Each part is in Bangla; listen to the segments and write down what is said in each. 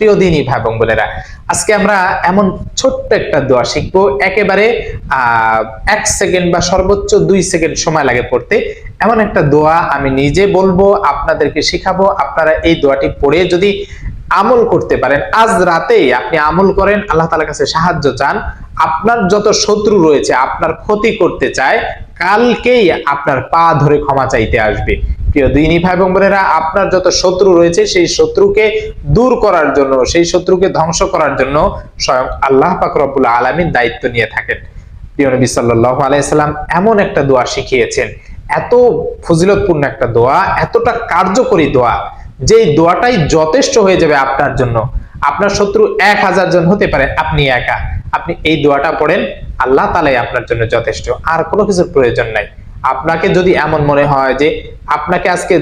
প্রিয় দিনই ভাই বোন বোনেরা। আজকে আমরা এমন ছোট্ট একটা দোয়া শিখব, একেবারে এক সেকেন্ড বা সর্বোচ্চ দুই সেকেন্ড সময় লাগে পড়তে। এমন একটা দোয়া আমি নিজে বলব, আপনাদেরকে শিখাবো, আপনারা এই দোয়াটি পড়ে যদি আমল করতে পারেন, আজ রাতেই আপনি আমল করেন, আল্লাহ তালার কাছে সাহায্য চান, আপনার যত শত্রু রয়েছে, আপনার ক্ষতি করতে চায়, কালকেই আপনার পা ধরে ক্ষমা চাইতে আসবে। প্রিয় দিনী ভাই বোন বোনেরা, আপনার যত শত্রু রয়েছে, সেই শত্রুকে দূর করার জন্য, সেই শত্রুকে ধ্বংস করার জন্য স্বয়ং আল্লাহ পাক রব্বুল আলমীর দায়িত্ব নিয়ে থাকেন। প্রিয় নবী সাল্লাহ আলাইসাল্লাম এমন একটা দোয়া শিখিয়েছেন। এত ফজিলতপূর্ণ একটা দোয়া, এতটা কার্যকরী দোয়া, যেই দোয়াটাই যথেষ্ট হয়ে যাবে আপনার জন্য। আপনার শত্রু এক হাজার জন হতে পারে, আপনি একা। আপনি এই দোয়াটা পড়েন, আল্লাহ তালাই আপনার জন্য যথেষ্ট। আর কোনো কিছুর প্রয়োজন নাই। আপনাকে যদি এমন মনে হয় যে আপনাকে আজকে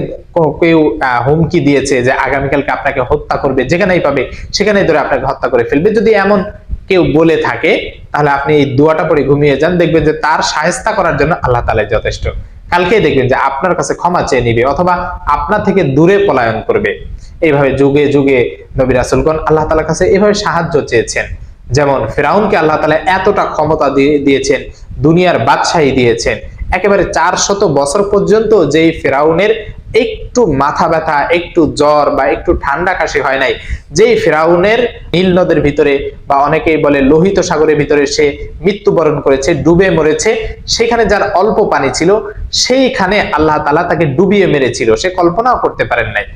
কেউ হুমকি দিয়েছে যে আগামীকালকে আপনাকে হত্যা করবে, যেখানেই পাবে, সেখানেই ধরে আপনাকে হত্যা করে ফেলবে। যদি এমন কেউ বলে থাকে, তাহলে আপনি এই দোয়াটা পরে ঘুমিয়ে যান, দেখবেন যে তার সাহেস্তা করার জন্য আল্লাহ তালাই যথেষ্ট। কালকে দেখবেন যে আপনার কাছে ক্ষমা চেয়ে নিবে, অথবা আপনার থেকে দূরে পলায়ন করবে। এইভাবে যুগে যুগে নবী রাসুলগণ আল্লাহ তালার কাছে এভাবে সাহায্য চেয়েছেন। যেমন ফেরাউনকে আল্লাহ তালা এতটা ক্ষমতা দিয়ে দিয়েছেন, দুনিয়ার বাদশাহী দিয়েছেন একেবারে চার শত বছর পর্যন্ত যেই ফেরাউনের একটু মাথা ব্যথা, একটু জ্বর বা একটু ঠান্ডা কাশি হয় নাই, যেই ফেরাউনের নীল নদের ভিতরে বা অনেকেই বলে লোহিত সাগরের ভিতরে সে মৃত্যুবরণ করেছে, ডুবে মরেছে, সেখানে যার অল্প পানি ছিল, সেইখানে আল্লাহ তালা তাকে ডুবিয়ে মেরেছিল। সে কল্পনাও করতে পারেন নাই।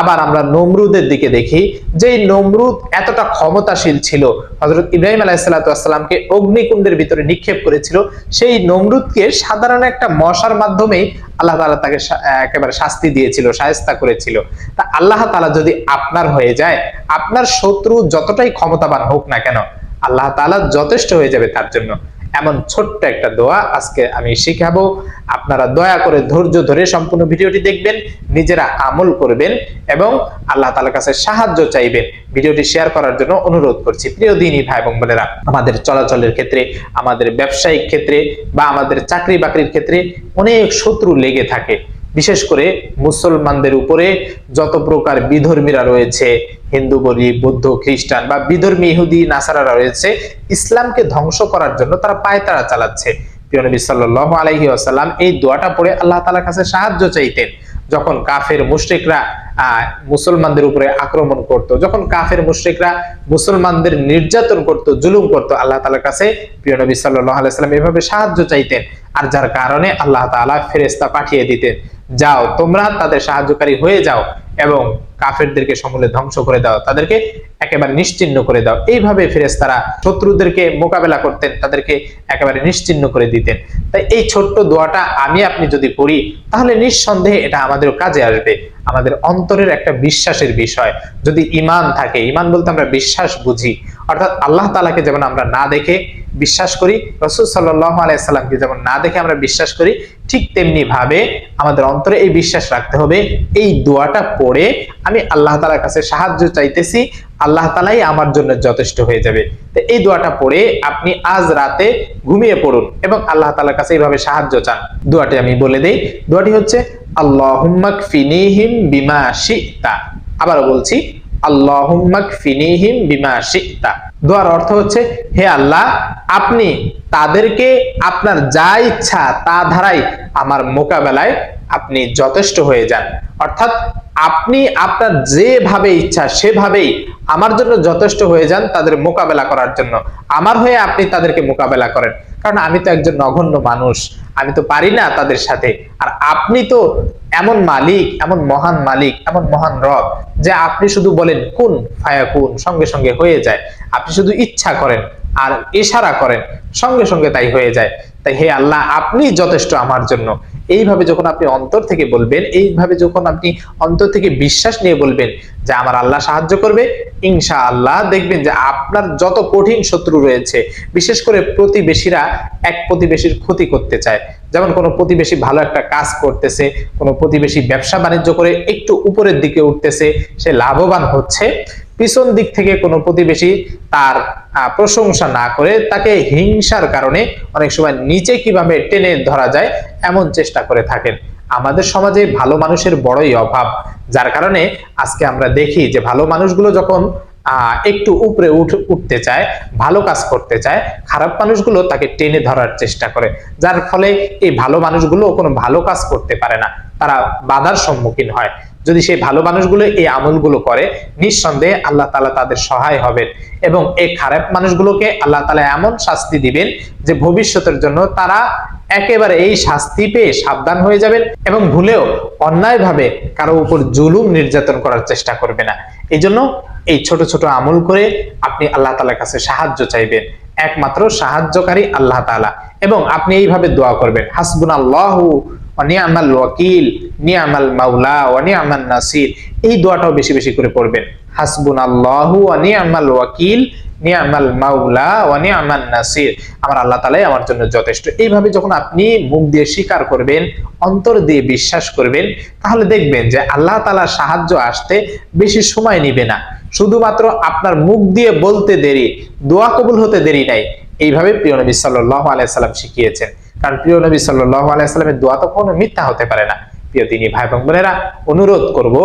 আবার আমরা নমরুদের দিকে দেখি যে নমরুদ এতটা ক্ষমতাশীল ছিল হজরত ইব্রাহিম আলাইসাল্লামকে অগ্নিকুণ্ডের ভিতরে নিক্ষেপ করেছিল, সেই নমরুদকে সাধারণ একটা মশার মাধ্যমে আল্লাহ তালা তাকে একেবারে শাস্তি দিয়েছিল সায়স্তা করেছিল। তা আল্লাহ তালা যদি আপনার হয়ে যায়, আপনার শত্রু যতটাই ক্ষমতাবান হোক না কেন, আল্লাহ তালা যথেষ্ট হয়ে যাবে তার জন্য। এমন ছোট্ট একটা দোয়া আজকে আমি শিখাবো। আপনারা দয়া করে ধৈর্য ধরে সম্পূর্ণ ভিডিওটি দেখবেন, নিজেরা আমল করবেন এবং আল্লাহ তালার কাছে সাহায্য চাইবেন। ভিডিওটি শেয়ার করার জন্য অনুরোধ করছি। প্রিয় দিনী ভাই এবং বোনেরা, আমাদের চলাচলের ক্ষেত্রে, আমাদের ব্যবসায়িক ক্ষেত্রে বা আমাদের চাকরি বাকরির ক্ষেত্রে অনেক শত্রু লেগে থাকে। বিশেষ করে মুসলমানদের উপরে যত প্রকার বিধর্মীরা রয়েছে, হিন্দু বলি বৌদ্ধ, খ্রিস্টান বা বিধর্মী ইহুদি, নাসারারা রয়েছে, ইসলামকে ধ্বংস করার জন্য তারা পায়তারা চালাচ্ছে। প্রিয় নবী আলাইহি ওয়াসাল্লাম এই দোয়াটা পড়ে আল্লাহ তাআলার কাছে সাহায্য চাইতেন। যখন কাফের মুশ্রিকরা মুসলমানদের উপরে আক্রমণ করত, যখন কাফের মুশ্রিকরা মুসলমানদের নির্যাতন করত, জুলুম করত, আল্লাহ তালার কাছে প্রিয় নবী সাল্লাম এভাবে সাহায্য চাইতেন। আর যার কারণে আল্লাহ তালা ফেরেস্তা পাঠিয়ে দিতেন। যাও, তোমরা তাদের সাহায্যকারী হয়ে যাও এবং কাফেরদেরকে সমূলে ধ্বংস করে দাও, তাদেরকে একেবারে নিশ্চিহ্ন করে দাও। এইভাবে ফেরেশতারা শত্রুদেরকে মোকাবেলা করতেন, তাদেরকে একেবারে নিশ্চিহ্ন করে দিতেন। তাই এই ছোট্ট দোয়াটা আমি আপনি যদি পড়ি, তাহলে নিঃসন্দেহে এটা আমাদের কাজে আসবে। আমাদের অন্তরের একটা বিশ্বাসের বিষয়। যদি ইমান থাকে ইমান বলতে আমরা বিশ্বাস বুঝি। অর্থাৎ আল্লাহ তালাকে যেমন আমরা না দেখে বিশ্বাস করি, রসুল সাল্লাহ আলাইসাল্লামকে যেমন না দেখে আমরা বিশ্বাস করি, ঠিক তেমনি ভাবে আমাদের অন্তরে এই বিশ্বাস রাখতে হবে। এই দোয়াটা পড়ে আমি আল্লাহ তালার কাছে সাহায্য চাইতেছি, আল্লাহ তালাই আমার জন্য যথেষ্ট হয়ে যাবে। তো এই দোয়াটা পড়ে আপনি আজ রাতে ঘুমিয়ে পড়ুন এবং আল্লাহ তালার কাছে এইভাবে সাহায্য চান। দোয়াটি আমি বলে দেই, দোয়াটি হচ্ছে আল্লাহুম্মাক ফিনিহিম বিমা বলছি আল্লাহুম্মাক ফিনিহিম বিমা শিতা। দোয়ার অর্থ হচ্ছে, হে আল্লাহ, আপনি তাদেরকে আপনার যা ইচ্ছা তা ধারাই আমার মোকাবেলায় আপনি যথেষ্ট হয়ে যান। অর্থাৎ আপনি আপনার যেভাবে ইচ্ছা সেভাবেই আমার জন্য যথেষ্ট হয়ে যান তাদের মোকাবেলা করার জন্য। আমার হয়ে আপনি তাদেরকে মোকাবেলা করেন। কারণ আমি তো একজন নগণ্য মানুষ, আমি তো পারি না তাদের সাথে। আর আপনি তো এমন মালিক, এমন মহান মালিক, এমন মহান রব যে আপনি শুধু বলেন, কোন ফায়া কোন সঙ্গে সঙ্গে হয়ে যায়। আপনি শুধু ইচ্ছা করেন। আর ইশারা করেন, সঙ্গে সঙ্গে তাই হয়ে যায়। তাই হে আল্লাহ, আপনি যথেষ্ট আমার জন্য। এইভাবে যখন আপনি অন্তর থেকে বলবেন, এইভাবে যখন আপনি অন্তর থেকে বিশ্বাস নিয়ে বলবেন যে আমার আল্লাহ সাহায্য করবে ইনশা আল্লাহ দেখবেন যে আপনার যত কঠিন শত্রু রয়েছে, বিশেষ করে প্রতিবেশীরা এক প্রতিবেশীর ক্ষতি করতে চায়। যেমন কোনো প্রতিবেশী ভালো একটা কাজ করতেছে, কোনো প্রতিবেশী ব্যবসা বাণিজ্য করে একটু উপরের দিকে উঠতেছে, সে লাভবান হচ্ছে। পিছন দিক থেকে কোনো প্রতিবেশী তার প্রশংসা না করে তাকে হিংসার কারণে অনেক সময় নিচে কীভাবে টেনে ধরা যায় এমন চেষ্টা করে থাকেন। আমাদের সমাজে ভালো মানুষের বড়ই অভাব। যার কারণে আজকে আমরা দেখি যে ভালো মানুষগুলো যখন একটু উপরে উঠ- উঠতে চায়, ভালো কাজ করতে চায়, খারাপ মানুষগুলো তাকে টেনে ধরার চেষ্টা করে। যার ফলে এই ভালো মানুষগুলো কোনো ভালো কাজ করতে পারে না। তারা বাধার সম্মুখীন হয়। যদি সেই ভালো মানুষগুলো এই আমলগুলো করে, নিঃসন্দেহে আল্লাহ তালা তাদের সহায় হবেন। এবং এই খারাপ মানুষগুলোকে আল্লাহ তালা এমন শাস্তি দিবেন যে ভবিষ্যতের জন্য তারা একেবারে এই শাস্তি পেয়ে সাবধান হয়ে যাবেন এবং ভুলেও অন্যায়ভাবে কারও উপর জুলুম নির্যাতন করার চেষ্টা করবে না। এই জন্য এই ছোট ছোট আমল করে আপনি আল্লাহ তালার কাছে সাহায্য চাইবেন। একমাত্র সাহায্যকারী আল্লাহ তাআলা। এবং আপনি এইভাবে দোয়া করবেন হাসবুন আল্লাহ নিয়ামাল ওয়াকিল, নিয়ামাল মাওলা ওয়া নিয়ামান নাসির। এই দোয়াটাও বেশি বেশি করে পড়বেন। হাসবুন আল্লাহু ওয়া নিয়ামাল ওয়াকিল, নিয়ামাল মাওলা ওয়া নিয়ামান নাসির। আমার আল্লাহ তাআলাই আমার জন্য যথেষ্ট। এইভাবে যখন আপনি মুখ দিয়ে স্বীকার করবেন, অন্তর দিয়ে বিশ্বাস করবেন, তাহলে দেখবেন যে আল্লাহ তাআলার সাহায্য আসতে বেশি সময় নিবে না। শুধুমাত্র আপনার মুখ দিয়ে বলতে দেরি, দোয়া কবুল হতে দেরি নাই। এইভাবে প্রিয় নবী সাল্লাল্লাহু আলাইহি সাল্লাম শিখিয়েছেন। কারণ প্রিয় নবী সাল্লাল্লাহু আলাইহি দোয়া তো কোনো মিথ্যা হতে পারে না। প্রিয় তিনি ভাই এবং বোনেরা, অনুরোধ করব,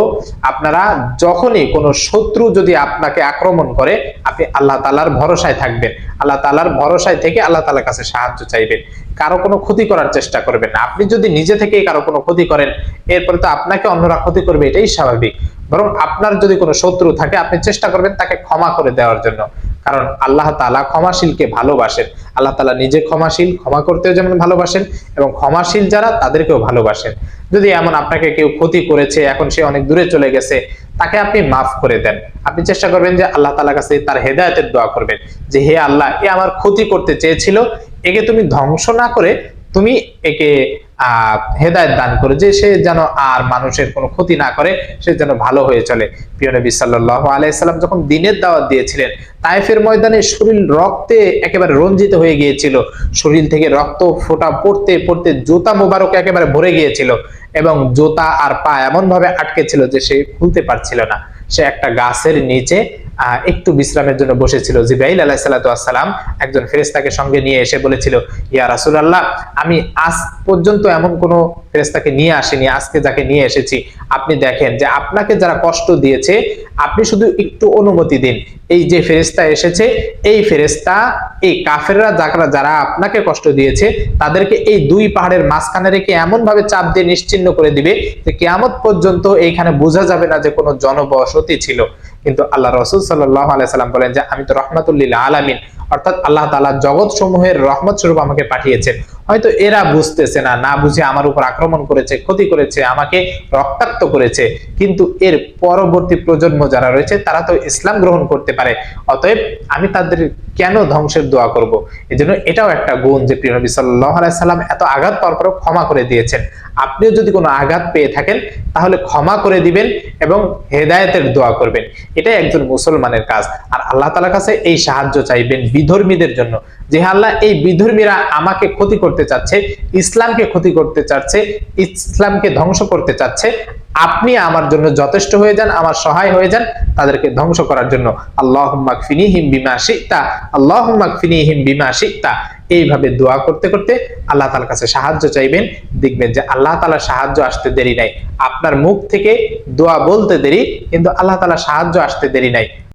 আপনারা যখনই কোনো শত্রু যদি আপনাকে আক্রমণ করে, আপনি আল্লাহ তাআলার ভরসায় থাকবেন। আল্লাহ তাআলার ভরসায় থেকে আল্লাহ তাআলার কাছে সাহায্য চাইবেন। কারও কোনো ক্ষতি করার চেষ্টা করবেন না। আপনি যদি নিজে থেকেই কারও কোনো ক্ষতি করেন, এরপরে তো আপনাকে অন্যরা ক্ষতি করবে, এটাই স্বাভাবিক। বরং আপনার যদি কোনো শত্রু থাকে, আপনি চেষ্টা করবেন তাকে ক্ষমা করে দেওয়ার জন্য। কারণ আল্লাহ তাআলা ক্ষমাশীলকে ভালোবাসেন। আল্লাহ তালা নিজে ক্ষমাশীল, ক্ষমা করতেও যেমন ভালোবাসেন এবং ক্ষমাশীল যারা, তাদেরকেও ভালোবাসেন। যদি এমন আপনাকে কেউ ক্ষতি করেছে, এখন সে অনেক দূরে চলে গেছে, তাকে আপনি মাফ করে দেন। আপনি চেষ্টা করবেন যে আল্লাহ তাআলার কাছে তার হেদায়তের দোয়া করবেন। যে, হে আল্লাহ, এ আমার ক্ষতি করতে চেয়েছিল, একে তুমি ধ্বংস না করে তুমি একে হেদায়ত দান করে যে সে যেন আর মানুষের কোনো ক্ষতি না করে, সে যেন ভালো হয়ে চলে। প্রিয় নবী সাল্লাল্লাহু আলাইহি সাল্লাম যখন দিনের দাওয়াত দিয়েছিলেন, তায়েফের ময়দানে শরীর রক্তে একেবারে রঞ্জিত হয়ে গিয়েছিল। শরীর থেকে রক্ত ফোঁটা পড়তে পড়তে জুতা মোবারক একেবারে ভরে গিয়েছিল এবং জুতা আর পা এমন ভাবে আটকে ছিল যে সে খুলতে পারছিল না। সে একটা গাছের নিচে একটু বিশ্রামের জন্য বসেছিল। জিবাইল আলাহ সাল্লাম একজন ফেরেস্তাকে সঙ্গে নিয়ে এসে বলেছিল, ইয়া রাসুল আল্লাহ আমি আজ পর্যন্ত এমন কোনো ফেরেস্তাকে নিয়ে আসেনি, আজকে যাকে নিয়ে এসেছি, আপনি দেখেন যে আপনাকে যারা কষ্ট দিয়েছে, আপনি শুধু একটু অনুমতি দিন। এই যে ফেরেস্তা এসেছে, এই ফেরেস্তা এই কাফেররা যারা যারা আপনাকে কষ্ট দিয়েছে, তাদেরকে এই দুই পাহাড়ের মাঝখানে রেখে এমন ভাবে চাপ দিয়ে নিশ্চিন্ন করে দিবে যে কেয়ামত পর্যন্ত এইখানে বোঝা যাবে না যে কোনো জনবসতি ছিল। কিন্তু আল্লাহ রসুল সাল্লাহ আলাইসাল্লাম বলেন যে, আমি তো রহমাতুল্লিল আলামিন। অর্থাৎ আল্লাহ তালা জগৎ সমূহের রহমত স্বরূপ আমাকে পাঠিয়েছেন। হয়তো এরা বুঝতেছে না না বুঝে আমার উপর আক্রমণ করেছে, ক্ষতি করেছে, আমাকে রক্তাক্ত করেছে। কিন্তু এর পরবর্তী প্রজন্ম যারা রয়েছে, তারা তো ইসলাম গ্রহণ করতে পারে। অতএব আমি তাদের কেন ধ্বংসের দোয়া করব? এই জন্য এটাও একটা গুণ যে প্রিয় নবী সাল্লাহ সাল্লাম এত আঘাত পাওয়ার পরেও ক্ষমা করে দিয়েছেন। আপনিও যদি কোনো আঘাত পেয়ে থাকেন, তাহলে ক্ষমা করে দিবেন এবং হেদায়েতের দোয়া করবেন। এটাই একজন মুসলমানের কাজ। আর আল্লাহ তাআলার কাছে এই সাহায্য চাইবেন বিধর্মীদের জন্য। যে আল্লাহ এই বিধর্মীরা আমাকে ক্ষতি করতে চাচ্ছে, ইসলামকে ক্ষতি করতে চাচ্ছে, ইসলামকে ধ্বংস করতে চাচ্ছে, আপনি আমার জন্য যথেষ্ট হয়ে যান, আমার সহায় হয়ে যান, তাদেরকে ধ্বংস করার জন্য। আল্লাহ ফিনিহিম বিমা শিকতা আল্লাহ ফিনিহিম বিমা শিকতা এইভাবে দোয়া করতে করতে আল্লাহ তালার কাছে সাহায্য চাইবেন। দেখবেন যে আল্লাহ তালার সাহায্য আসতে দেরি নাই। আপনার মুখ থেকে দোয়া বলতে দেরি, কিন্তু আল্লাহ তালা সাহায্য আসতে দেরি নাই।